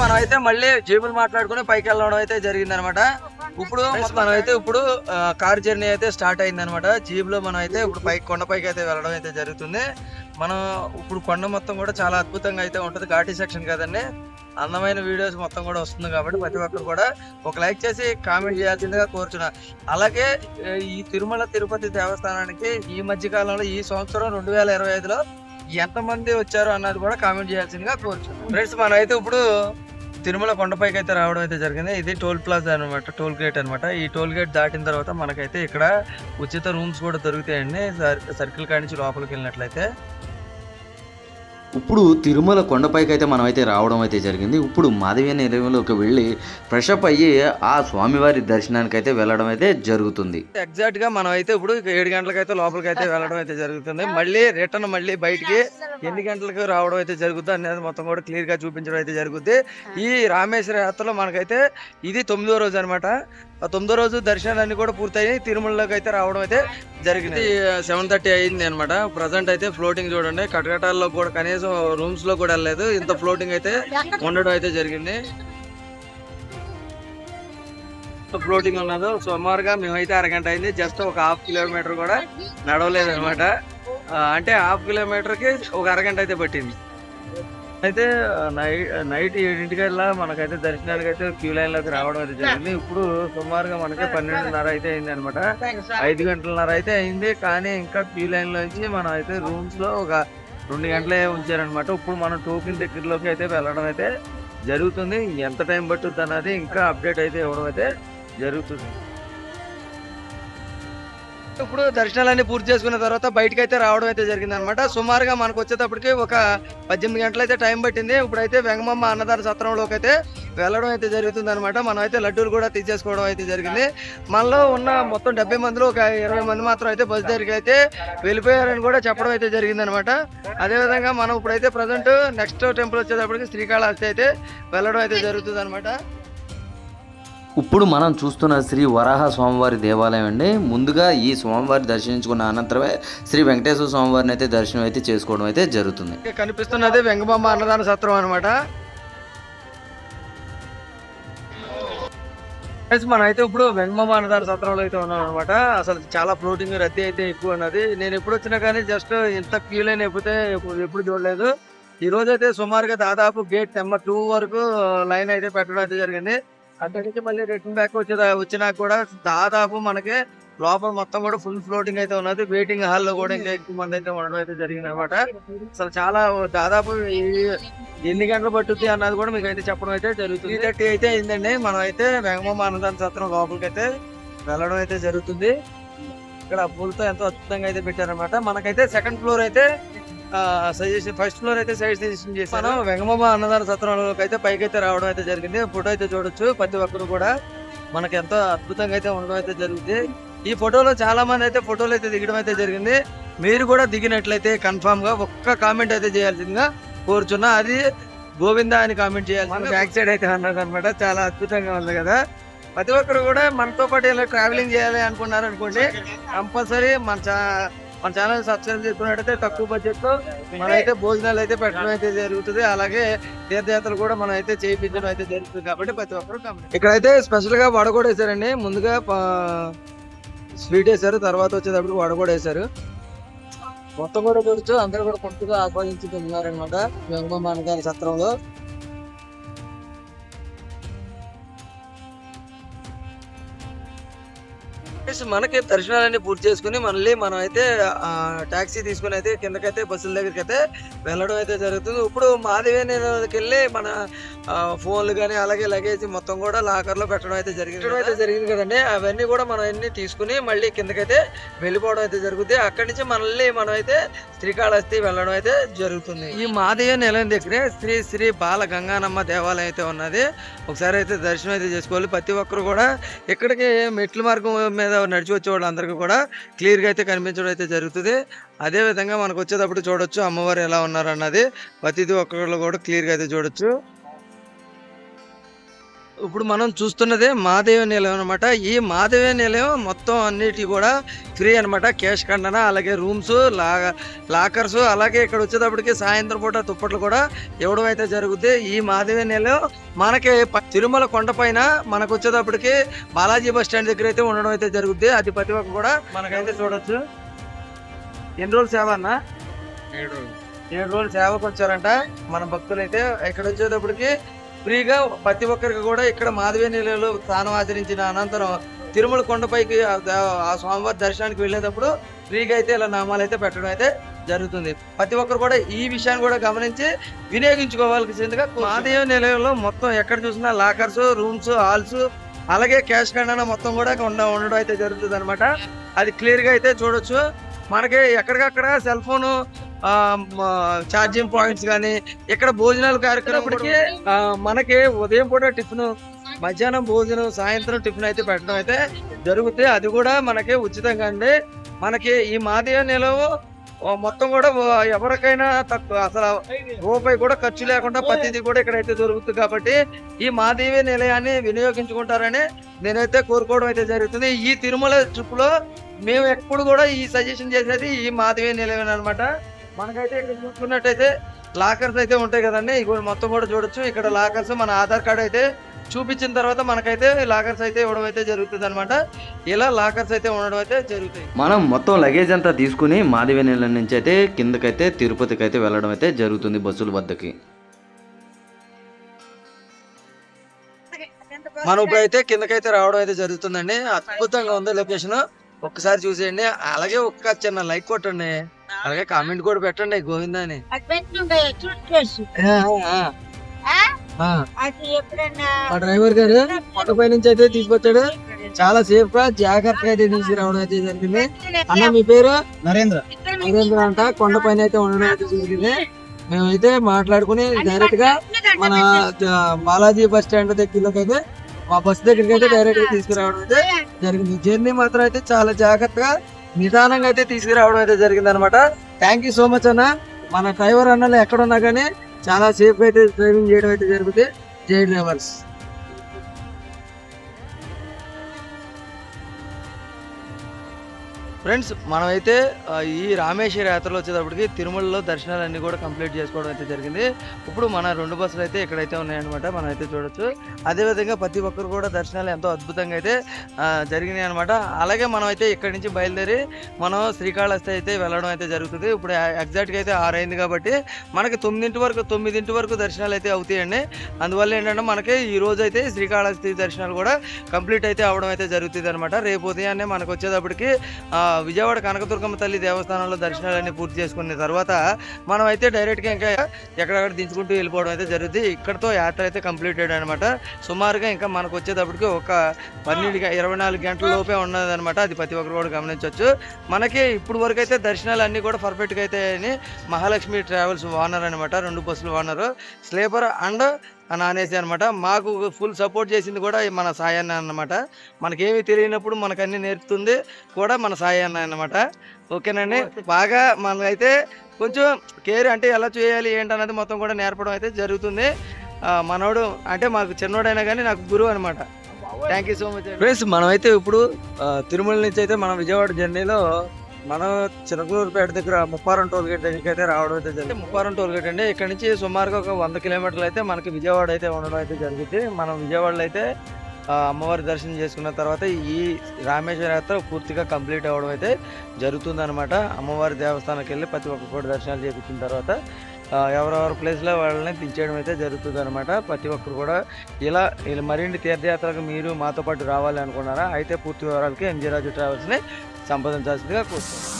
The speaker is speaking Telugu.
మనం అయితే మళ్ళీ జేబులు మాట్లాడుకుని పైకి వెళ్ళడం అయితే జరిగింది అనమాట ఇప్పుడు మనం అయితే ఇప్పుడు కార్ జర్నీ అయితే స్టార్ట్ అయింది అనమాట జీబులో మనం అయితే ఇప్పుడు పైకి కొండపైకి అయితే వెళ్ళడం అయితే జరుగుతుంది. మనం ఇప్పుడు కొండ మొత్తం కూడా చాలా అద్భుతంగా అయితే ఉంటుంది. ఘాటీ సెక్షన్ కదండి. అందమైన వీడియోస్ మొత్తం కూడా వస్తుంది కాబట్టి ప్రతి ఒక్కరు కూడా ఒక లైక్ చేసి కామెంట్ చేయాల్సిందిగా కోరుచున్నా. అలాగే ఈ తిరుమల తిరుపతి దేవస్థానానికి ఈ మధ్య కాలంలో ఈ సంవత్సరం రెండు వేల ఇరవై ఐదులో ఎంత మంది వచ్చారు అన్నది కూడా కామెంట్ చేయాల్సిందిగా కోరుచున్నాం. ఫ్రెండ్స్ మనం అయితే ఇప్పుడు తిరుమల కొండపైకి అయితే రావడం అయితే జరిగింది. ఇది టోల్ ప్లాజా అనమాట టోల్ గేట్ అనమాట ఈ టోల్ గేట్ దాటిన తర్వాత మనకైతే ఇక్కడ ఉచిత రూమ్స్ కూడా దొరుకుతాయండి. సర్కిల్ కాడి నుంచి లోపలికి వెళ్ళినట్లయితే. ఇప్పుడు తిరుమల కొండపైకి అయితే మనం అయితే రావడం అయితే జరిగింది. ఇప్పుడు మాధవీయ నిలయంలోకి వెళ్ళి ఫ్రెష్ అప్ అయ్యి ఆ స్వామివారి దర్శనానికి అయితే వెళ్ళడం అయితే జరుగుతుంది. ఎగ్జాక్ట్గా మనం అయితే ఇప్పుడు ఏడు గంటలకు అయితే లోపలికి అయితే వెళ్ళడం అయితే జరుగుతుంది. మళ్ళీ రిటర్న్ మళ్ళీ బయటికి ఎన్ని గంటలకు రావడం అయితే జరుగుతుంది అనేది మొత్తం కూడా క్లియర్గా చూపించడం అయితే జరుగుద్ది. ఈ రామేశ్వర యాత్రలో మనకైతే ఇది తొమ్మిదో రోజు అనమాట తొమ్మిదో రోజు దర్శనాలన్నీ కూడా పూర్తయి తిరుమలలోకి అయితే రావడం అయితే జరిగింది. సెవెన్ థర్టీ అయింది అనమాట ప్రజెంట్ అయితే ఫ్లోటింగ్ చూడండి. కటకటాల్లో కూడా కనీసం రూమ్స్లో కూడా వెళ్ళలేదు. ఇంత ఫ్లోటింగ్ అయితే ఉండడం అయితే జరిగింది. ఫ్లోటింగ్ ఉన్నదో సుమారుగా మేమైతే అరగంట అయింది. జస్ట్ ఒక హాఫ్ కిలోమీటర్ కూడా నడవలేదు అనమాట అంటే హాఫ్ కిలోమీటర్కి ఒక అరగంట అయితే పట్టింది. అయితే నైట్ నైట్ ఏడింటికల్లా మనకైతే దర్శనానికి అయితే క్యూ లైన్లోకి రావడం అయితే జరిగింది. ఇప్పుడు సుమారుగా మనకి పన్నెండున్నర అయితే అయింది అనమాట ఐదు గంటలన్నర అయితే అయింది. కానీ ఇంకా క్యూ లైన్ లోంచి మనం అయితే రూమ్స్లో ఒక రెండు గంటలే ఉంచారనమాట ఇప్పుడు మనం టోకెన్ దగ్గరలోకి అయితే వెళ్ళడం అయితే జరుగుతుంది. ఎంత టైం పట్టుద్ది అన్నది ఇంకా అప్డేట్ అయితే ఇవ్వడం అయితే జరుగుతుంది. ఇప్పుడు దర్శనాలన్నీ పూర్తి చేసుకున్న తర్వాత బయటకు అయితే రావడం అయితే జరిగింది అనమాట సుమారుగా మనకు వచ్చేటప్పటికి ఒక పద్దెనిమిది గంటలు అయితే టైం పట్టింది. ఇప్పుడైతే వెంగమమ్మ అన్నదాన సత్రంలోకి అయితే వెళ్ళడం అయితే జరుగుతుంది అనమాట మనం అయితే లడ్డూలు కూడా తీసేసుకోవడం అయితే జరిగింది. మనలో ఉన్న మొత్తం డెబ్బై మందిలో ఒక ఇరవై మంది మాత్రం అయితే బస్ దగ్గరికి అయితే వెళ్ళిపోయారని కూడా చెప్పడం అయితే జరిగింది అనమాట అదేవిధంగా మనం ఇప్పుడైతే ప్రజెంట్ నెక్స్ట్ టెంపుల్ వచ్చేటప్పటికి శ్రీకాళహస్తి అయితే వెళ్ళడం అయితే జరుగుతుంది అనమాట ఇప్పుడు మనం చూస్తున్న శ్రీ వరాహ స్వామివారి దేవాలయం అండి. ముందుగా ఈ స్వామివారి దర్శించుకున్న అనంతరమే శ్రీ వెంకటేశ్వర స్వామివారిని అయితే దర్శనం అయితే చేసుకోవడం అయితే జరుగుతుంది. కనిపిస్తున్నది వెంగబామ్మ అన్నదాన సత్రం అనమాట మనం అయితే ఇప్పుడు వెంగమామ అన్నదాన సత్రంలో అయితే ఉన్నాం అనమాట అసలు చాలా ఫ్లోటింగ్ రద్దీ అయితే ఎక్కువ ఉన్నది. నేను ఎప్పుడు వచ్చినా కానీ జస్ట్ ఇంత క్యూ లైన్ ఎప్పుడైతే ఎప్పుడు ఎప్పుడు చూడలేదు. ఈ రోజు అయితే సుమారుగా దాదాపు గేట్ నెంబర్ టూ వరకు లైన్ అయితే పెట్టడం అయితే జరిగింది. అక్కడి నుంచి మళ్ళీ రిటర్న్ బ్యాక్ వచ్చే వచ్చినా కూడా దాదాపు మనకి లోపల మొత్తం కూడా ఫుల్ ఫ్లోటింగ్ అయితే ఉన్నది. వెయిటింగ్ హాల్లో కూడా ఇంకా ఎక్కువ మంది అయితే ఉండడం అయితే జరిగింది అనమాట అసలు చాలా దాదాపు ఎన్ని గంటలు పట్టుద్ది అన్నది కూడా మీకు అయితే చెప్పడం అయితే జరుగుతుంది. త్రీ థర్టీ అయితే అయిందండి మనం అయితే వెంగమ్మ అన్నదాన సత్రం లోపలికి అయితే వెళ్ళడం అయితే జరుగుతుంది. ఇక్కడ పూలతో ఎంతో అద్భుతంగా అయితే పెట్టారనమాట మనకైతే సెకండ్ ఫ్లోర్ అయితే సజెషన్ ఫస్ట్ ఫ్లోర్ అయితే సజెషన్ చేసి మనం వెంగమ్మ అన్నదాన సత్రంలోకి అయితే పైకి అయితే రావడం అయితే జరిగింది. ఫోటో అయితే చూడొచ్చు. ప్రతి ఒక్కరు కూడా మనకి ఎంతో అద్భుతంగా అయితే ఉండడం అయితే జరుగుతుంది ఈ ఫోటోలో చాలా మంది అయితే ఫోటోలు అయితే దిగడం అయితే జరిగింది. మీరు కూడా దిగినట్లయితే కన్ఫామ్గా ఒక్క కామెంట్ అయితే చేయాల్సిందిగా కోరుచున్నా. అది గోవింద అని కామెంట్ చేయాలి బ్యాక్ సైడ్ అయితే అన్నది అనమాట చాలా అద్భుతంగా ఉంది కదా. ప్రతి ఒక్కరు కూడా మనతో పాటు ఇలా ట్రావెలింగ్ చేయాలి అనుకున్నారు అనుకోండి కంపల్సరీ మన మన ఛానల్ సబ్స్క్రైబ్ చేసుకున్నట్టయితే తక్కువ బడ్జెట్లో మనైతే భోజనాలు అయితే పెట్టడం అయితే జరుగుతుంది. అలాగే తీర్థయాత్రలు కూడా మనం అయితే చేయించడం అయితే జరుగుతుంది కాబట్టి ప్రతి ఒక్కరు ఇక్కడైతే స్పెషల్గా వడ కూడా వేసారండి. ముందుగా స్వీట్ వేసారు తర్వాత వచ్చేటప్పుడు వడ కూడా వేసారు. మొత్తం కూడా చూడొచ్చు. అందరూ కూడా కొట్టుగా ఆస్వాదించుతున్నారనమాట వెంగమ్మ అనగారి సత్రంలో. Guys, మనకి దర్శనాలన్నీ పూర్తి చేసుకుని మళ్ళీ మనం అయితే టాక్సీ తీసుకుని అయితే కిందకైతే బస్సుల దగ్గరికి అయితే వెళ్ళడం అయితే జరుగుతుంది. ఇప్పుడు మాధవేనికి వెళ్ళి మన ఫోన్లు కానీ అలాగే లగేజ్ మొత్తం కూడా లాకర్లో పెట్టడం అయితే జరిగింది పెట్టడం అయితే జరిగింది కదండి. అవన్నీ కూడా మనం అన్ని తీసుకుని మళ్ళీ కిందకైతే వెళ్ళిపోవడం అయితే జరుగుతుంది అక్కడి నుంచి మళ్ళీ మనం అయితే శ్రీకాళహస్తి వెళ్ళడం అయితే జరుగుతుంది. ఈ మాదేవ నిలయం దగ్గరే శ్రీ శ్రీ బాల గంగానమ్మ దేవాలయం అయితే ఉన్నది. ఒకసారి అయితే దర్శనం అయితే చేసుకోవాలి. ప్రతి ఒక్కరు కూడా ఇక్కడికి మెట్ల మార్గం మీద నడిచి వచ్చే వాళ్ళందరికీ కూడా క్లియర్గా అయితే కనిపించడం అయితే జరుగుతుంది. అదే విధంగా మనకు వచ్చేటప్పుడు చూడొచ్చు అమ్మవారు ఎలా ఉన్నారు అన్నది ప్రతిదీ ఒక్కళ్ళు కూడా క్లియర్గా అయితే చూడొచ్చు. ఇప్పుడు మనం చూస్తున్నదే మాదేవ నిలయం అనమాట ఈ మాదేవ నిలయం మొత్తం అన్నిటి కూడా ఫ్రీ అనమాట క్యాష్ ఖండన అలాగే రూమ్స్ లా లాకర్స్ అలాగే ఇక్కడ వచ్చేటప్పటికి సాయంత్రం పూట దుప్పట్లు కూడా ఇవ్వడం అయితే జరుగుద్ది. ఈ మాదేవ నిలయం మనకి తిరుమల కొండపైన మనకు వచ్చేటప్పటికి బాలాజీ బస్ స్టాండ్ దగ్గర అయితే ఉండడం అయితే జరుగుద్ది. అది ప్రతి ఒక్క కూడా మనకైతే చూడొచ్చు. ఎన్ని రోజులు సేవ అన్న? ఏడు రోజులు. సేవకు వచ్చారంట. మన భక్తులు అయితే ఇక్కడ వచ్చేటప్పటికి ఫ్రీగా ప్రతి ఒక్కరికి కూడా ఇక్కడ మాధవీ నిలయంలో స్థానం ఆచరించిన అనంతరం తిరుమల కొండపైకి ఆ స్వామివారి దర్శనానికి వెళ్ళేటప్పుడు ఫ్రీగా అయితే ఇలా నామాలు అయితే పెట్టడం అయితే జరుగుతుంది. ప్రతి ఒక్కరు కూడా ఈ విషయాన్ని కూడా గమనించి వినియోగించుకోవాల్సిందిగా మాదేవ నిలయంలో మొత్తం ఎక్కడ చూసినా లాకర్స్ రూమ్స్ హాల్స్ అలాగే క్యాష్ ఖండన మొత్తం కూడా ఉండ ఉండడం అయితే జరుగుతుంది అనమాట అది క్లియర్గా అయితే చూడొచ్చు. మనకి ఎక్కడికక్కడ సెల్ ఫోను ఛార్జింగ్ పాయింట్స్ కానీ ఇక్కడ భోజనాలు కార్యక్రమప్పటికి మనకి ఉదయం పూట టిఫిన్ మధ్యాహ్నం భోజనం సాయంత్రం టిఫిన్ అయితే పెట్టడం అయితే జరుగుతుంది అది కూడా మనకి ఉచితంగా అండి. మనకి ఈ మాదేవ నిలవ మొత్తం కూడా ఎవరికైనా తక్కువ అసలు రూపాయి కూడా ఖర్చు లేకుండా ప్రతిదీ కూడా ఇక్కడైతే దొరుకుతుంది కాబట్టి ఈ మాదేవి నిలయాన్ని వినియోగించుకుంటారని నేనైతే కోరుకోవడం అయితే జరుగుతుంది. ఈ తిరుమల ట్రిప్లో మేము ఎప్పుడు కూడా ఈ సజెషన్ చేసేది ఈ మాధవి నిలయం అనమాట మనకైతే ఇక్కడ చూసుకున్నట్టయితే లాకర్స్ అయితే ఉంటాయి కదండి. ఇవి మొత్తం కూడా చూడొచ్చు. ఇక్కడ లాకర్స్ మన ఆధార్ కార్డు అయితే చూపించిన తర్వాత మనకైతే లాకర్స్ అయితే ఇవ్వడం అయితే జరుగుతుంది అనమాట ఇలా లాకర్స్ అయితే ఉండడం అయితే జరుగుతాయి. మనం మొత్తం లగేజ్ అంతా తీసుకుని మాధవేనిల నుంచి అయితే కిందకైతే తిరుపతికి అయితే వెళ్ళడం అయితే జరుగుతుంది బస్సుల వద్దకి. మనం ఇప్పుడైతే కిందకైతే రావడం అయితే జరుగుతుందండి. అద్భుతంగా ఉంది లొకేషన్. ఒక్కసారి చూసేయండి. అలాగే ఒక్క చిన్న లైక్ కొట్టండి. అలాగే కామెంట్ కూడా పెట్టండి గోవిందా అని. మా డ్రైవర్ గారు కొండపై నుంచి అయితే తీసుకొచ్చాడు. చాలా సేఫ్గా జాగ్రత్తగా అయితే తీసుకురావడం అయితే జరిగింది. అన్న మీ పేరు? నరేంద్ర. నరేంద్ర అంట కొండపైన అయితే ఉండడం అయితే జరిగింది. మేమైతే మాట్లాడుకుని డైరెక్ట్గా మన బాలాజీ బస్ స్టాండ్ దగ్గరలోకి అయితే మా బస్ దగ్గరికి అయితే డైరెక్ట్గా తీసుకురావడం అయితే జరిగింది. జర్నీ మాత్రం అయితే చాలా జాగ్రత్తగా నిదానంగా అయితే తీసుకురావడం అయితే జరిగింది అనమాట థ్యాంక్ యూ సో మచ్ అన్న. మన డ్రైవర్ అన్నలు ఎక్కడున్నా కానీ చాలా సేఫ్ అయితే డ్రైవింగ్ చేయడం అయితే జరుగుతుంది. జై డ్రైవర్స్. ఫ్రెండ్స్ మనమైతే ఈ రామేశ్వర యాత్రలో వచ్చేటప్పటికి తిరుమలలో దర్శనాలన్నీ కూడా కంప్లీట్ చేసుకోవడం అయితే జరిగింది. ఇప్పుడు మన రెండు బస్సులు అయితే ఇక్కడైతే ఉన్నాయన్నమాట మనం అయితే చూడొచ్చు. అదేవిధంగా ప్రతి ఒక్కరు కూడా దర్శనాలు ఎంతో అద్భుతంగా అయితే జరిగినాయి అనమాట అలాగే మనం అయితే ఇక్కడి నుంచి బయలుదేరి మనం శ్రీకాళహస్తి అయితే వెళ్ళడం అయితే జరుగుతుంది. ఇప్పుడు ఎగ్జాక్ట్గా అయితే ఆరైంది కాబట్టి మనకి తొమ్మిదింటి వరకు తొమ్మిదింటి వరకు దర్శనాలు అయితే అవుతాయండి. అందువల్ల ఏంటంటే మనకి ఈ రోజు అయితే శ్రీకాళహస్తి దర్శనాలు కూడా కంప్లీట్ అయితే అవడం అయితే జరుగుతుంది అనమాట రేపు ఉదయాన్నే మనకు వచ్చేటప్పటికి విజయవాడ కనకదుర్గమ్మ తల్లి దేవస్థానంలో దర్శనాలన్నీ పూర్తి చేసుకున్న తర్వాత మనం అయితే డైరెక్ట్గా ఇంకా ఎక్కడెక్కడ దించుకుంటూ వెళ్ళిపోవడం అయితే జరుగుతుంది ఇక్కడతో యాత్ర అయితే కంప్లీటెడ్ అనమాట సుమారుగా ఇంకా మనకు వచ్చేటప్పటికి ఒక పన్నెండు ఇరవై నాలుగు గంటల లోపే ఉన్నదనమాట అది ప్రతి ఒక్కరు కూడా గమనించవచ్చు మనకి ఇప్పుడు వరకు అయితే దర్శనాలు అన్నీ కూడా పర్ఫెక్ట్గా అయితే అని మహాలక్ష్మి ట్రావెల్స్ ఓనర్ అనమాట రెండు బస్సులు ఓనర్. స్లీపర్ అండ్ నానేసి అనమాట. మాకు ఫుల్ సపోర్ట్ చేసింది కూడా మన సాయి అన్న అనమాట మనకేమీ తెలియనప్పుడు మనకు అన్ని నేర్పుతుంది కూడా మన సాయి అన్న అనమాట ఓకేనండి బాగా మనకైతే కొంచెం కేర్ అంటే ఎలా చేయాలి ఏంటన్నది మొత్తం కూడా నేర్పడం అయితే జరుగుతుంది. మనోడు అంటే మాకు చిన్నోడైనా కానీ నాకు గురువు అనమాట thank you so much friends మనమైతే ఇప్పుడు తిరుమల నుంచి అయితే మన విజయవాడ జర్నీలో మనం చిన్నకూరుపేట దగ్గర ముప్పారం టోల్ గేట్ దగ్గరికి అయితే రావడం అయితే జరిగింది. ముప్పారం టోల్ గేట్ అండి. ఇక్కడ నుంచి సుమారుగా ఒక వంద కిలోమీటర్లు అయితే మనకి విజయవాడ అయితే ఉండడం అయితే జరిగింది. మనం విజయవాడలో అయితే అమ్మవారి దర్శనం చేసుకున్న తర్వాత ఈ రామేశ్వర యాత్ర పూర్తిగా కంప్లీట్ అవ్వడం అయితే జరుగుతుందనమాట అమ్మవారి దేవస్థానానికి వెళ్ళి ప్రతి ఒక్కటి దర్శనాలు చేపించిన తర్వాత ఎవరెవరి ప్లేస్లో వాళ్ళని దించేయడం అయితే జరుగుతుంది అనమాట ప్రతి ఒక్కరు కూడా ఇలా ఇలా మరిన్ని తీర్థయాత్రలకు మీరు మాతో పాటు రావాలి అనుకున్నారా అయితే పూర్తి వివరాలకి ఎంజీ రాజు ట్రావెల్స్ని సంప్రదించాల్సిందిగా కోరుతున్నాను